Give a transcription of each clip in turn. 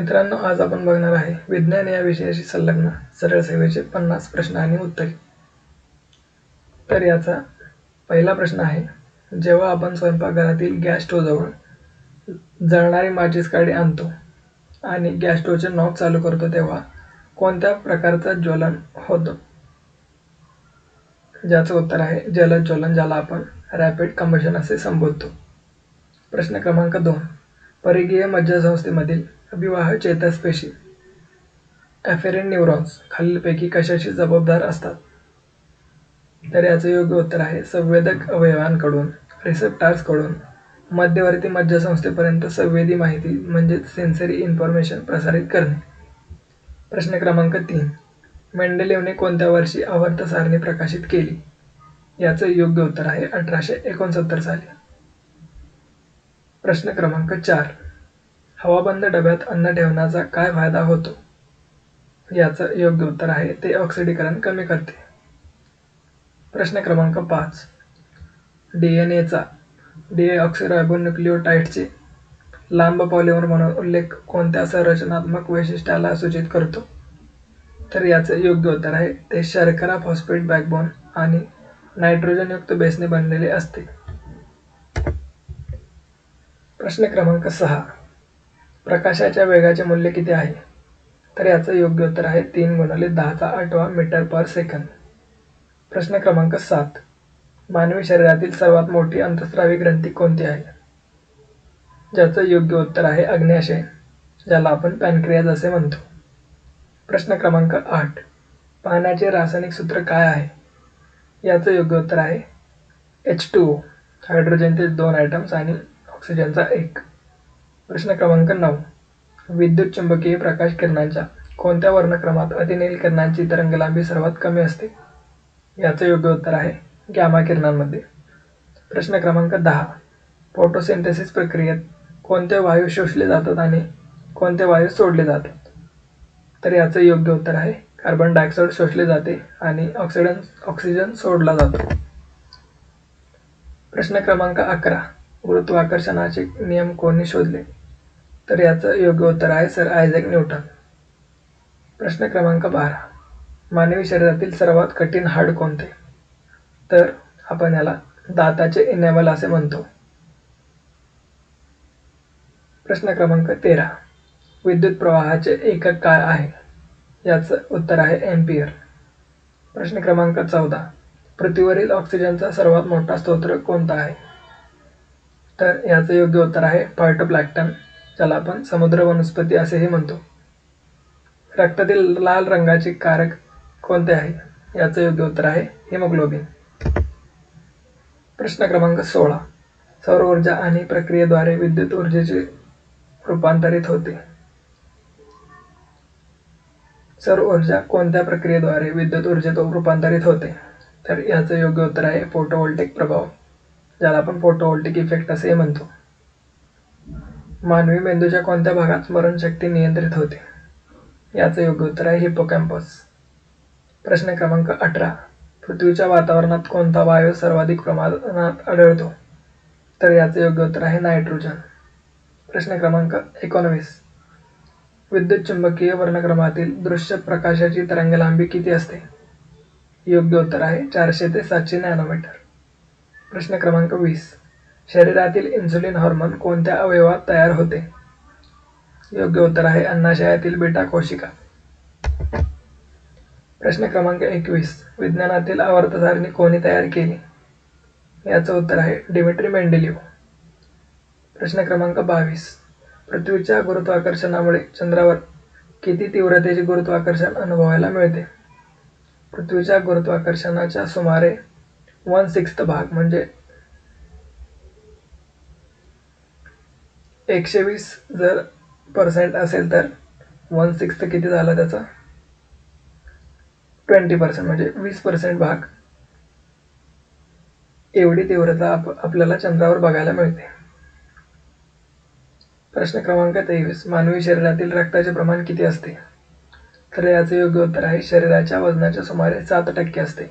मित्रांनो आज आपण बघणार आहे विज्ञान या विषयाशी संलग्न सरळ सेवेचे पन्नास प्रश्न आणि उत्तरे. तर याचा पहिला प्रश्न आहे जेव्हा आपण स्वयंपाकघरातील गॅस स्टोवजवळ जळणारी माचीस काडी आणतो आणि गॅस स्टोवचे नॉब चालू करतो तेव्हा कोणत्या प्रकारचा ज्वलन होतं? ज्याचं उत्तर आहे जलद ज्वलन ज्याला आपण रॅपिड कंबशन असे संबोधतो. प्रश्न क्रमांक दोन परिघीय मज्जासंस्थेमधील अभिवाह चेतापेशी ॲफेरेन न्यूरॉन्स खालीलपैकी कशाशी जबाबदार असतात? तर याचं योग्य उत्तर आहे संवेदक अवयवांकडून रिसेप्टार्सकडून. मध्यवर्ती मज्जासंस्थेपर्यंत संवेदी माहिती म्हणजेच सेन्सरी इन्फॉर्मेशन प्रसारित करणे. प्रश्न क्रमांक तीन. मेंडेलेवने कोणत्या वर्षी आवर्त सारणी प्रकाशित केली? याचं योग्य उत्तर आहे अठराशे एकोणसत्तर साली. प्रश्न क्रमांक चार. हवाबंद डब्यात अन्न ठेवण्याचा काय फायदा होतो? याचं योग्य उत्तर आहे ते ऑक्सिडीकरण कमी करते. प्रश्न क्रमांक पाच. डी एन एचा डी ऑक्सिरायबोन्युक्लिओटाईडचे लांब पॉलिमर म्हणून उल्लेख कोणत्या संरचनात्मक वैशिष्ट्याला सूचित करतो? तर याचं योग्य उत्तर आहे ते शर्करा फॉस्फेट बॅकबोन आणि नायट्रोजनयुक्त बेसने बनलेले असते. प्रश्न क्रमांक सहा. प्रकाशाच्या वेगाचे मूल्य किती आहे? तर याचं योग्य उत्तर आहे तीन गुणले दहाचा आठवा मीटर पर सेकंद. प्रश्न क्रमांक सात. मानवी शरीरातील सर्वात मोठी अंतस्रावी ग्रंथी कोणती आहे? ज्याचं योग्य उत्तर आहे अग्न्याशय ज्याला आपण पॅनक्रियाज असे म्हणतो. प्रश्न क्रमांक आठ. पाण्याचे रासायनिक सूत्र काय आहे? याचं योग्य उत्तर आहे एच टू ओ हायड्रोजनचे दोन आयटम्स आणि ऑक्सिजनचा एक. प्रश्न क्रमांक नऊ. विद्युत चुंबकीय प्रकाश किरणांच्या कोणत्या वर्णक्रमात अतिनील किरणांची तरंगलांबी सर्वात कमी असते? याचं योग्य उत्तर आहे गॅमा किरणांमध्ये. प्रश्न क्रमांक दहा. फोटोसिंथेसिस प्रक्रियेत कोणते वायू शोषले जातात आणि कोणते वायू सोडले जातात? तर याचं योग्य उत्तर आहे कार्बन डायऑक्साईड शोषले जाते आणि ऑक्सिडन ऑक्सिजन सोडला जातो. प्रश्न क्रमांक अकरा. गुरुत्वाकर्षणाचे नियम कोणी शोधले? तर याचं योग्य उत्तर आहे सर आयझॅक न्यूटन. प्रश्न क्रमांक बारा. मानवी शरीरातील सर्वात कठीण हाड कोणते? तर आपण याला दाताचे इनेबल असे म्हणतो. प्रश्न क्रमांक तेरा. विद्युत प्रवाहाचे एकक काय आहे? याचं उत्तर आहे एम्पियर. प्रश्न क्रमांक चौदा. पृथ्वीवरील ऑक्सिजनचा सर्वात मोठा स्तोत्र कोणता आहे? तर याचं योग्य उत्तर आहे फायटोप्लॅक्टन ज्याला आपण समुद्र वनस्पती असेही म्हणतो. रक्तातील लाल रंगाचे कारक कोणते आहे? याचं योग्य उत्तर आहे हिमोग्लोबिन. प्रश्न क्रमांक सोळा. सौर ऊर्जा आणि प्रक्रियेद्वारे विद्युत ऊर्जेचे रूपांतरित होते. सौर ऊर्जा कोणत्या प्रक्रियेद्वारे विद्युत ऊर्जेत रूपांतरित होते? तर याचं योग्य उत्तर आहे फोटोवोल्टिक प्रभाव ज्याला आपण फोटोवोल्टिक इफेक्ट असेही म्हणतो. मानवी मेंदूच्या कोणत्या भागात स्मरणशक्ती नियंत्रित होते? याचं योग्य उत्तर आहे हिपोकॅम्पस प्रश्न क्रमांक अठरा. पृथ्वीच्या वातावरणात कोणता वायू सर्वाधिक प्रमाणात आढळतो? तर याचं योग्य उत्तर आहे नायट्रोजन. प्रश्न क्रमांक एकोणवीस. विद्युत चुंबकीय वर्णक्रमातील दृश्य प्रकाशाची तरंगलांबी किती असते? योग्य उत्तर आहे चारशे ते सातशे नॅनोमीटर. प्रश्न क्रमांक वीस. शरीरातील इन्सुलिन हॉर्मोन कोणत्या अवयवात तयार होते? योग्य उत्तर आहे अन्नाशयातील बेटा कोशिका. प्रश्न क्रमांक एकवीस. विज्ञानातील आवर्तसारणी कोणी तयार केली? याचं उत्तर आहे डिमिट्री मेंडेलिव प्रश्न क्रमांक बावीस. पृथ्वीच्या गुरुत्वाकर्षणामुळे चंद्रावर किती तीव्रतेचे गुरुत्वाकर्षण अनुभवायला मिळते? पृथ्वीच्या गुरुत्वाकर्षणाच्या सुमारे वन सिक्स्थ भाग म्हणजे एकशे वीस जर पर्सेंट असेल तर वन सिक्स्थ किती झाला त्याचा? ट्वेंटी पर्सेंट म्हणजे वीस पर्सेंट भाग. एवढी तीव्रता आप आपल्याला चंद्रावर बघायला मिळते. प्रश्न क्रमांक तेवीस. मानवी शरीरातील रक्ताचे प्रमाण किती असते? तर याचे योग्य उत्तर आहे शरीराच्या वजनाच्या सुमारे सात टक्के असते.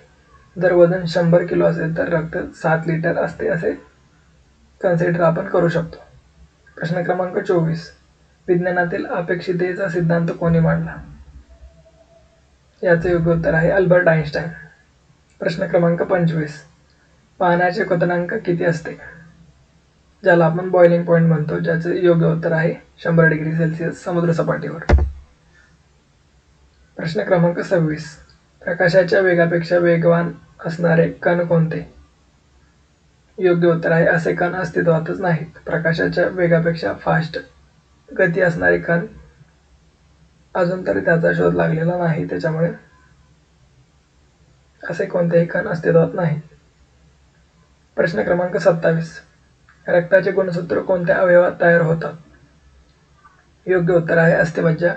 जर वजन शंभर किलो असेल तर रक्त सात लिटर असते असे कन्सिडर आपण करू शकतो. प्रश्न क्रमांक चोवीस. विज्ञानातील अपेक्षितेचा सिद्धांत कोणी मांडला? याचे योग्य उत्तर आहे अल्बर्ट आइन्स्टाईन. प्रश्न क्रमांक पंचवीस. पाण्याचे क्वथनांक किती असते? ज्याला आपण बॉइलिंग पॉईंट म्हणतो ज्याचे योग्य उत्तर आहे शंभर डिग्री सेल्सिअस समुद्र सपाटीवर प्रश्न क्रमांक सव्वीस. प्रकाशाच्या वेगापेक्षा वेगवान असणारे कण कोणते? योग्य उत्तर आहे असे कण अस्तित्वातच नाहीत. प्रकाशाच्या वेगापेक्षा फास्ट गती असणारे कण अजून तरी त्याचा शोध लागलेला नाही. त्याच्यामुळे असे कोणतेही कण अस्तित्वात नाहीत. प्रश्न क्रमांक सत्तावीस. रक्ताचे गुणसूत्र कोणत्या अवयवात तयार होतात? योग्य उत्तर आहे अस्थिमज्जा.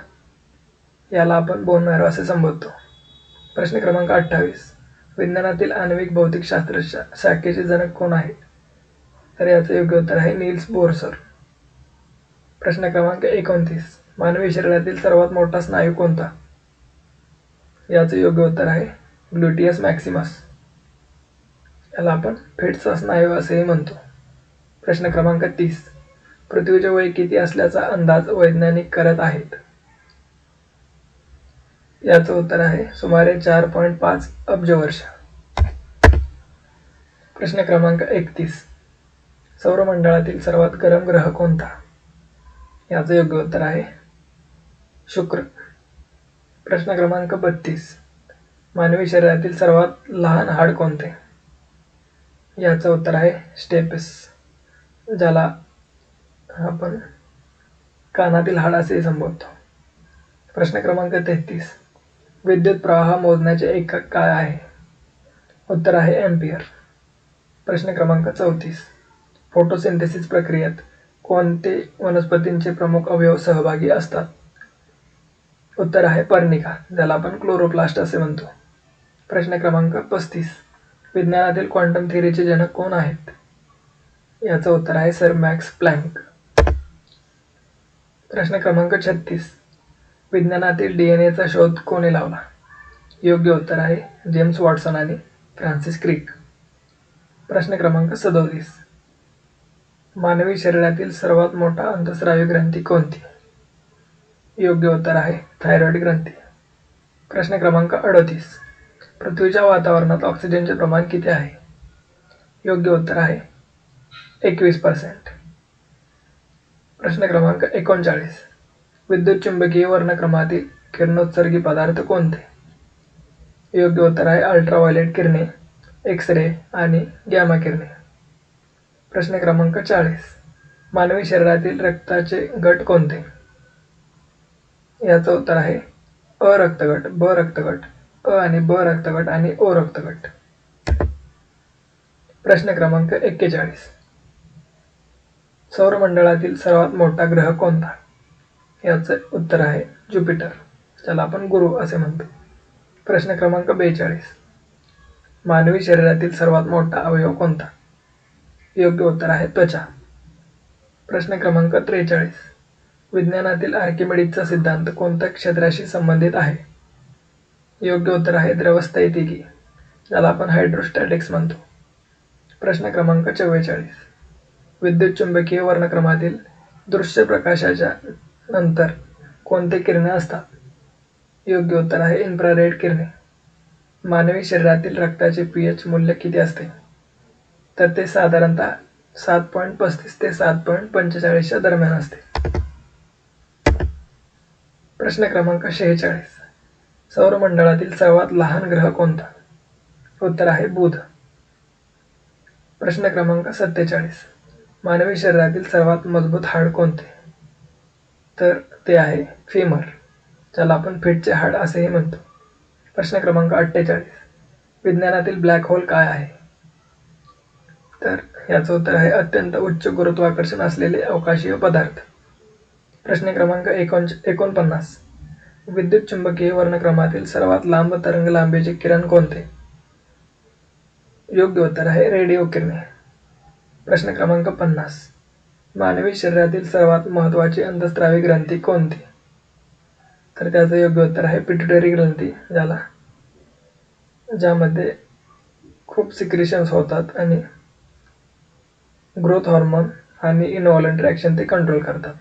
याला आपण बोन मॅरो असे संबोधतो. प्रश्न क्रमांक अठ्ठावीस. विज्ञानातील आण्विक भौतिकशास्त्र शा शाखेचे जनक कोण आहेत? तर याचं योग्य उत्तर आहे नील्स बोरसर. प्रश्न क्रमांक एकोणतीस. मानवी शरीरातील सर्वात मोठा स्नायू कोणता? याचं योग्य उत्तर आहे ग्लुटियस मॅक्सिमस. याला आपण फेटचा स्नायू असेही म्हणतो. प्रश्न क्रमांक तीस. पृथ्वीचे वय किती असल्याचा अंदाज वैज्ञानिक करत आहेत? याचं उत्तर आहे सुमारे चार पॉईंट पाच अब्ज वर्ष प्रश्न क्रमांक एकतीस. सौरमंडळातील सर्वात गरम ग्रह कोणता? याचं योग्य उत्तर आहे शुक्र. प्रश्न क्रमांक बत्तीस. मानवी शरीरातील सर्वात लहान हाड कोणते? याचं उत्तर आहे स्टेपिस ज्याला आपण कानातील हाड असेही संबोधतो. प्रश्न क्रमांक तेहतीस. विद्युत प्रवाह मोजण्याचे एकक काय आहे? उत्तर आहे एम्पियर. प्रश्न क्रमांक चौतीस. फोटोसिंथेसिस प्रक्रियेत कोणते वनस्पतींचे प्रमुख अवयव सहभागी असतात? उत्तर आहे पर्णिका ज्याला आपण क्लोरोप्लास्ट असे म्हणतो. प्रश्न क्रमांक पस्तीस. विज्ञानातील क्वांटम थिअरीचे जनक कोण आहेत? याचं उत्तर आहे सर मॅक्स प्लँक. प्रश्न क्रमांक छत्तीस. विज्ञानातील डी एन एचा शोध कोणी लावला? योग्य उत्तर आहे जेम्स वॉटसन आणि फ्रान्सिस क्रिक. प्रश्न क्रमांक सदोतीस. मानवी शरीरातील सर्वात मोठा अंतस्रावी ग्रंथी कोणती? योग्य उत्तर आहे थायरॉइड ग्रंथी. प्रश्न क्रमांक अडतीस. पृथ्वीच्या वातावरणात ऑक्सिजनचे प्रमाण किती आहे? योग्य उत्तर आहे एकवीस पर्सेंट. प्रश्न क्रमांक एकोणचाळीस. विद्युत चुंबकीय वर्णक्रमातील किरणोत्सर्गी पदार्थ कोणते? योग्य उत्तर आहे अल्ट्राव्हायलेट किरणे एक्स रे आणि गॅमा किरणे. प्रश्न क्रमांक चाळीस. मानवी शरीरातील रक्ताचे गट कोणते? याचं उत्तर आहे अ रक्तगट ब रक्तगट अ आणि ब रक्तगट आणि ओ रक्तगट. प्रश्न क्रमांक एक्केचाळीस. सौरमंडळातील सर्वात मोठा ग्रह कोणता? याचं उत्तर आहे ज्युपिटर. ज्याला आपण गुरु असे म्हणतो. प्रश्न क्रमांक बेचाळीस. मानवी शरीरातील सर्वात मोठा अवयव कोणता? योग्य उत्तर आहे त्वचा. प्रश्न क्रमांक त्रेचाळीस. विज्ञानातील आर्किमिडीजचा सिद्धांत कोणत्या क्षेत्राशी संबंधित आहे? योग्य उत्तर आहे द्रवस्थैतिकी. ज्याला आपण हायड्रोस्टॅटिक्स म्हणतो. प्रश्न क्रमांक चव्वेचाळीस. विद्युत चुंबकीय वर्णक्रमातील दृश्य प्रकाशाच्या नंतर कोणते किरणे असतात? योग्य उत्तर आहे इन्फ्रारेड किरणे. मानवी शरीरातील रक्ताचे पी एच मूल्य किती असते? तर ते साधारणतः सात पॉईंट पस्तीस ते सात पॉईंट पंचेचाळीसच्या दरम्यान असते. प्रश्न क्रमांक शेहेचाळीस. सौरमंडळातील सर्वात लहान ग्रह कोणता? उत्तर आहे बुध. प्रश्न क्रमांक सत्तेचाळीस. मानवी शरीरातील सर्वात मजबूत हाड कोणते? तर ते आहे फेमर ज्याला आपण फिटचे हाड असेही म्हणतो. प्रश्न क्रमांक अठ्ठेचाळीस. विज्ञानातील ब्लॅक होल काय आहे? तर याचं उत्तर आहे अत्यंत उच्च गुरुत्वाकर्षण असलेले अवकाशीय पदार्थ. प्रश्न क्रमांक एकोण एकोणपन्नास. विद्युत चुंबकीय वर्णक्रमातील सर्वात लांब तरंग लांबीचे किरण कोणते? योग्य उत्तर आहे रेडिओ किरणे. प्रश्न क्रमांक पन्नास. मानवी शरीरातील सर्वात महत्त्वाची अंतस्त्रावी ग्रंथी कोणती? तर त्याचं योग्य उत्तर आहे पिट्युटरी ग्रंथी ज्याला ज्यामध्ये खूप सिक्रिशन्स होतात आणि ग्रोथ हॉर्मोन आणि इनव्हॉलंटरी ॲक्शन ते कंट्रोल करतात.